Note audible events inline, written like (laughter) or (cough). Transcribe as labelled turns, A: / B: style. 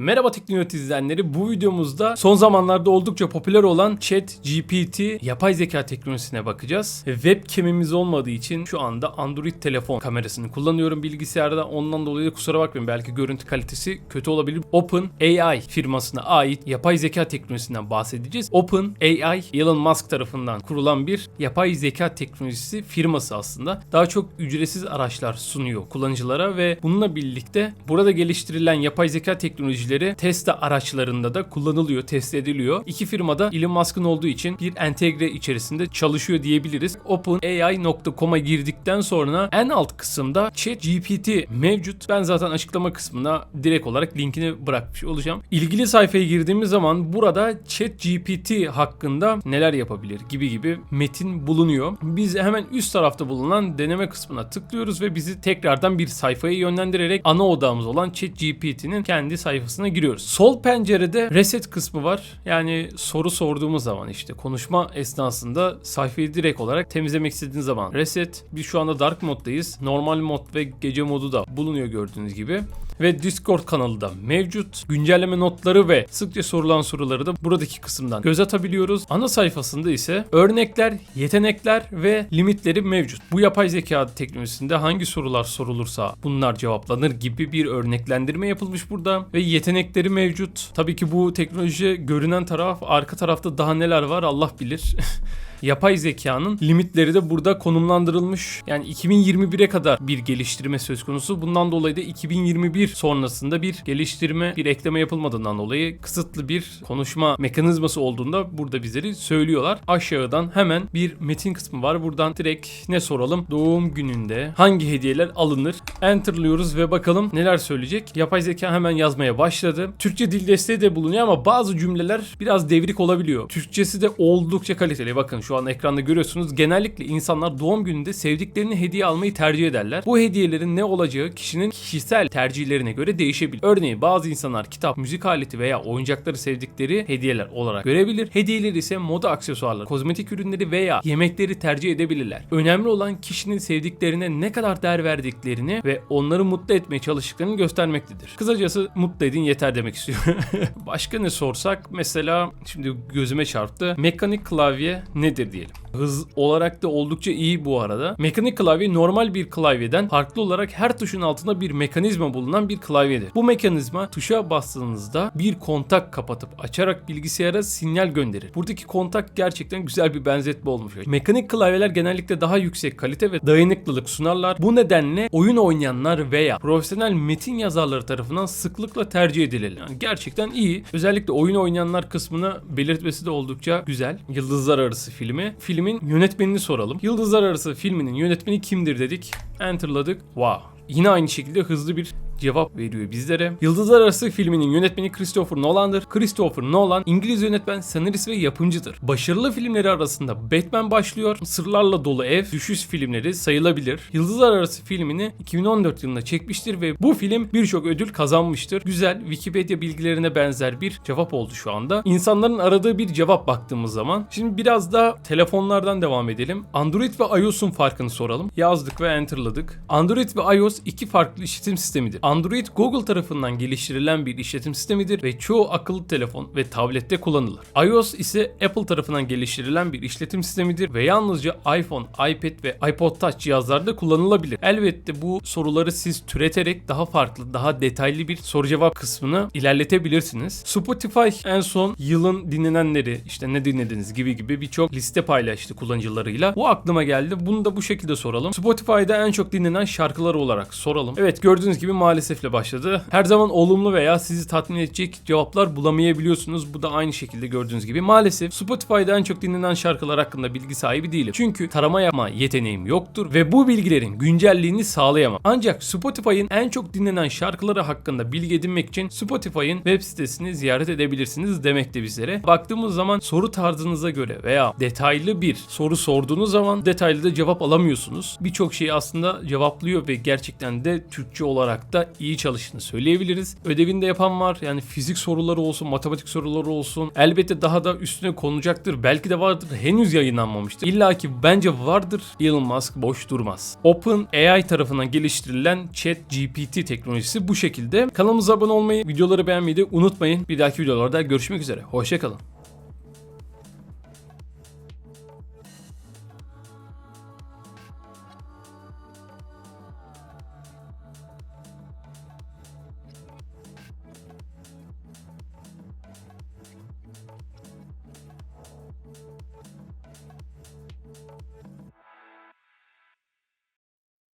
A: Merhaba Teknoloji izleyenleri. Bu videomuzda son zamanlarda oldukça popüler olan Chat GPT yapay zeka teknolojisine bakacağız. Webcam'imiz olmadığı için şu anda Android telefon kamerasını kullanıyorum bilgisayarda. Ondan dolayı da kusura bakmayın belki görüntü kalitesi kötü olabilir. Open AI firmasına ait yapay zeka teknolojisinden bahsedeceğiz. Open AI Elon Musk tarafından kurulan bir yapay zeka teknolojisi firması aslında. Daha çok ücretsiz araçlar sunuyor kullanıcılara ve bununla birlikte burada geliştirilen yapay zeka teknolojileri Tesla araçlarında da kullanılıyor, test ediliyor. İki firmada Elon Musk'ın olduğu için bir entegre içerisinde çalışıyor diyebiliriz. OpenAI.com'a girdikten sonra en alt kısımda ChatGPT mevcut. Ben zaten açıklama kısmına direkt olarak linkini bırakmış olacağım. İlgili sayfaya girdiğimiz zaman burada ChatGPT hakkında neler yapabilir gibi gibi metin bulunuyor. Biz hemen üst tarafta bulunan deneme kısmına tıklıyoruz ve bizi tekrardan bir sayfaya yönlendirerek ana odamız olan ChatGPT'nin kendi sayfasına giriyoruz. Sol pencerede reset kısmı var. Yani soru sorduğumuz zaman işte konuşma esnasında sayfayı direkt olarak temizlemek istediğiniz zaman reset. Biz şu anda dark moddayız. Normal mod ve gece modu da bulunuyor gördüğünüz gibi ve Discord kanalı da mevcut. Güncelleme notları ve sıkça sorulan soruları da buradaki kısımdan göz atabiliyoruz. Ana sayfasında ise örnekler, yetenekler ve limitleri mevcut. Bu yapay zeka teknolojisinde hangi sorular sorulursa bunlar cevaplanır gibi bir örneklendirme yapılmış burada ve yetenekleri mevcut. Tabii ki bu teknoloji görünen taraf, arka tarafta daha neler var Allah bilir. (laughs) yapay zekanın limitleri de burada konumlandırılmış. Yani 2021'e kadar bir geliştirme söz konusu. Bundan dolayı da 2021 sonrasında bir geliştirme, bir ekleme yapılmadığından dolayı kısıtlı bir konuşma mekanizması olduğunda burada bizleri söylüyorlar. Aşağıdan hemen bir metin kısmı var. Buradan direkt ne soralım? Doğum gününde hangi hediyeler alınır? Enter'lıyoruz ve bakalım neler söyleyecek. Yapay zeka hemen yazmaya başladı. Türkçe dil desteği de bulunuyor ama bazı cümleler biraz devrik olabiliyor. Türkçesi de oldukça kaliteli. Bakın şu an ekranda görüyorsunuz. Genellikle insanlar doğum gününde sevdiklerini hediye almayı tercih ederler. Bu hediyelerin ne olacağı kişinin kişisel tercihlerine göre değişebilir. Örneğin bazı insanlar kitap, müzik aleti veya oyuncakları sevdikleri hediyeler olarak görebilir. Hediyeler ise moda aksesuarları, kozmetik ürünleri veya yemekleri tercih edebilirler. Önemli olan kişinin sevdiklerine ne kadar değer verdiklerini ve onları mutlu etmeye çalıştıklarını göstermektedir. Kısacası mutlu edin yeter demek istiyorum. (laughs) Başka ne sorsak mesela şimdi gözüme çarptı. Mekanik klavye nedir diyelim. Hız olarak da oldukça iyi bu arada. Mekanik klavye normal bir klavyeden farklı olarak her tuşun altında bir mekanizma bulunan bir klavyedir. Bu mekanizma tuşa bastığınızda bir kontak kapatıp açarak bilgisayara sinyal gönderir. Buradaki kontak gerçekten güzel bir benzetme olmuş. Mekanik klavyeler genellikle daha yüksek kalite ve dayanıklılık sunarlar. Bu nedenle oyun oynayanlar veya profesyonel metin yazarları tarafından sıklıkla tercih edilir. Yani gerçekten iyi. Özellikle oyun oynayanlar kısmını belirtmesi de oldukça güzel. Yıldızlar Arası filmi. Filmin yönetmenini soralım. Yıldızlar Arası filminin yönetmeni kimdir dedik. Enterladık. Wow. Yine aynı şekilde hızlı bir cevap veriyor bizlere. Yıldızlar Arası filminin yönetmeni Christopher Nolan'dır. Christopher Nolan İngiliz yönetmen, senarist ve yapımcıdır. Başarılı filmleri arasında Batman başlıyor, Sırlarla Dolu Ev, Düşüş filmleri sayılabilir. Yıldızlar Arası filmini 2014 yılında çekmiştir ve bu film birçok ödül kazanmıştır. Güzel, Wikipedia bilgilerine benzer bir cevap oldu şu anda. İnsanların aradığı bir cevap baktığımız zaman. Şimdi biraz da telefonlardan devam edelim. Android ve iOS'un farkını soralım. Yazdık ve enterladık. Android ve iOS iki farklı işletim sistemidir. Android Google tarafından geliştirilen bir işletim sistemidir ve çoğu akıllı telefon ve tablette kullanılır. iOS ise Apple tarafından geliştirilen bir işletim sistemidir ve yalnızca iPhone, iPad ve iPod Touch cihazlarda kullanılabilir. Elbette bu soruları siz türeterek daha farklı, daha detaylı bir soru cevap kısmını ilerletebilirsiniz. Spotify en son yılın dinlenenleri, işte ne dinlediniz gibi gibi birçok liste paylaştı kullanıcılarıyla. Bu aklıma geldi. Bunu da bu şekilde soralım. Spotify'da en çok dinlenen şarkılar olarak soralım. Evet gördüğünüz gibi maalesefle başladı. Her zaman olumlu veya sizi tatmin edecek cevaplar bulamayabiliyorsunuz. Bu da aynı şekilde gördüğünüz gibi. Maalesef Spotify'da en çok dinlenen şarkılar hakkında bilgi sahibi değilim. Çünkü tarama yapma yeteneğim yoktur ve bu bilgilerin güncelliğini sağlayamam. Ancak Spotify'ın en çok dinlenen şarkıları hakkında bilgi edinmek için Spotify'ın web sitesini ziyaret edebilirsiniz demekte bizlere. Baktığımız zaman soru tarzınıza göre veya detaylı bir soru sorduğunuz zaman detaylı da cevap alamıyorsunuz. Birçok şeyi aslında cevaplıyor ve gerçekten de Türkçe olarak da da iyi çalıştığını söyleyebiliriz. Ödevinde yapan var. Yani fizik soruları olsun, matematik soruları olsun. Elbette daha da üstüne konulacaktır. Belki de vardır. Henüz yayınlanmamıştır. İlla ki bence vardır. Elon Musk boş durmaz. Open AI tarafından geliştirilen ChatGPT teknolojisi bu şekilde. Kanalımıza abone olmayı, videoları beğenmeyi de unutmayın. Bir dahaki videolarda görüşmek üzere. Hoşçakalın.